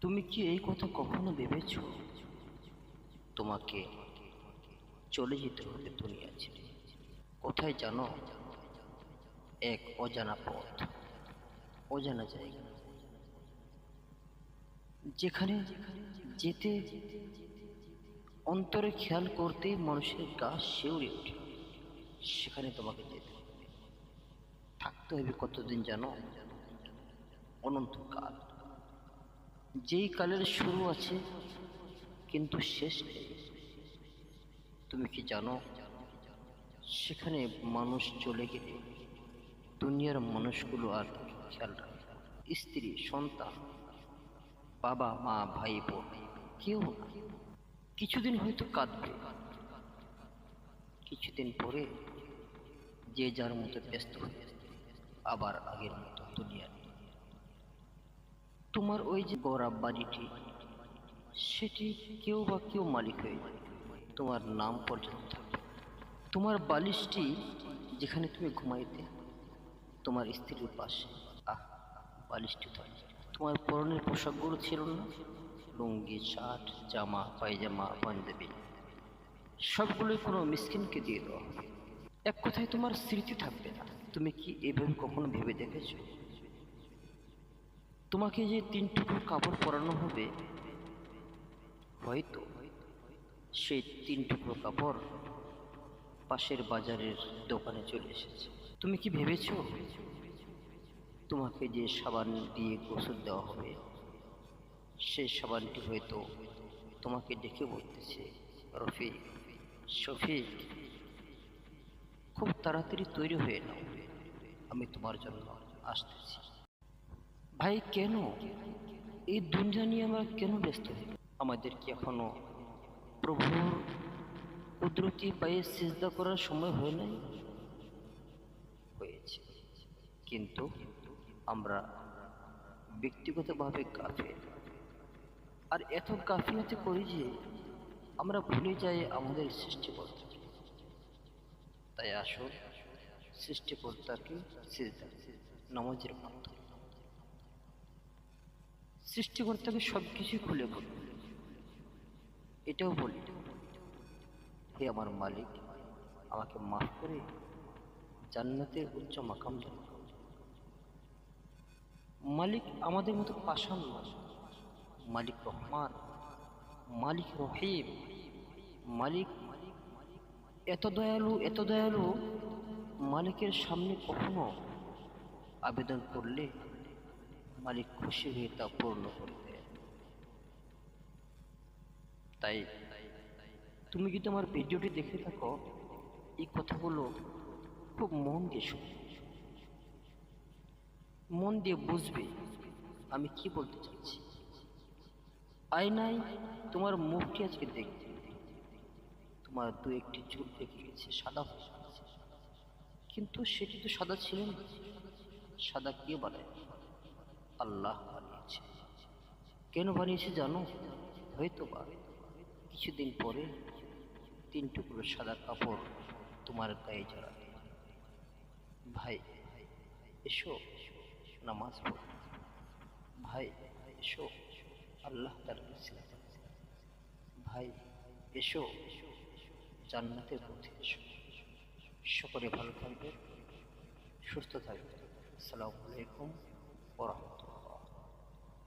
তুমি কি এই কথা কখনো ভেবেছ? তোমাকে চলে যেতে হবে দুনিয়া ছেড়ে। কোথায় জানো? এক অজানা পথ, অজানা জায়গা। যেখানে যেতে, অন্তরে খেয়াল করতে মানুষের গা শিউরে ওঠে। সেখানে তোমাকে যেতে হবে। থাকতে হবে কতদিন জানো? অনন্তকাল। যেই কালের শুরু আছে, কিন্তু শেষ নেই। তুমি কি জানো, সেখানে মানুষ চলে গেলে দুনিয়ার মানুষগুলো আর খেয়াল রাখে স্ত্রী, সন্তান, বাবা, মা, ভাই, বোন, কেউ কিছুদিন হয়তো কাঁদবে। কিছুদিন পরে যে যার মতো ব্যস্ত হয়ে আবার আগের মতো দুনিয়া নেই। তোমার ওই যে গড়া বাড়িটি সেটি কেউ বা কেউ মালিক হয়ে তোমার নাম পর্যন্ত থাকবে। তোমার বালিশটি যেখানে তুমি ঘুমাইতে, তোমার স্ত্রীর পাশে। আহ, বালিশটি তো তোমার পরনের পোশাকগুলো ছিল না? লুঙ্গি, শার্ট, জামা, পায়জামা, পাঞ্জাবি, সবগুলোই কোনো মিসকিনকে দিয়ে দেওয়া এক কথায় তোমার স্মৃতি থাকবে না। তুমি কি এভাবে কখনো ভেবে দেখেছ? তোমাকে যে তিন টুকরো কাপড় পরানো হবে, হয়তো সেই তিন টুকরো কাপড় পাশের বাজারের দোকানে চলে এসেছে। তুমি কি ভেবেছো তোমাকে যে সাবান দিয়ে গোসল দেওয়া হবে সেই সাবানটি হয়তো তোমাকে ডেকে বলতেছে, রফিক, শফিক, খুব তাড়াতাড়ি তৈরি হয়ে নাও। আমি তোমার জন্য আসতেছি। ভাই, কেন? এই দুনিয়া নিয়ে আমরা কেন ব্যস্ত? আমাদের কি এখনও প্রভুর কুদরতি পায়ে সিজদা করার সময় হয় নাই? হয়েছে। কিন্তু আমরা ব্যক্তিগতভাবে কাফে আর এত গাফিলতি করি যে আমরা ভুলে যাই আমাদের সৃষ্টিকর্তা। তাই আসুন, সৃষ্টিকর্তাকে সিজদা, নামাজের মাধ্যমে। সৃষ্টিকর্তাকে সব কিছু খুলে বলি। এটাও বলি, হে আমার মালিক, আমাকে মাফ করে জান্নাতের উচ্চ মাকাম দান মালিক আমাদের মতো পাষাণ মালিক রহমান, মালিক রহিম, মালিক এত দয়ালু এত দয়ালু, মালিকের সামনে কখনো আবেদন করলে মালিক খুশি হয়ে তা পূর্ণ করে দেয় তাই তুমি যদি আমার ভিডিওটি দেখে থাকো, এই কথাগুলো খুব মন দিয়ে শুনো মন দিয়ে বুঝবে আমি কি বলতে চাচ্ছি আয়নায় তোমার মুখটি আজকে দেখতে তোমার দু একটি চুল পেকে গেছে, সাদা কিন্তু সেটি তো সাদা ছিল না। সাদা কে বানায়? আল্লাহ বানিয়েছে। কেন বানিয়েছে জানো? হয়তো বা কিছুদিন পরে তিন টুকরো সাদা কাপড় তোমার গায়ে জড়াবে। ভাই, এসো, নামাজ পড়ো। ভাই, এসো, আল্লাহ তার ভাই, এসো, জান্নাতের পথে এসো। সকলে ভালো থাকবে, সুস্থ থাকবে। আসসালামু আলাইকুম ওরহমতুল্লাহ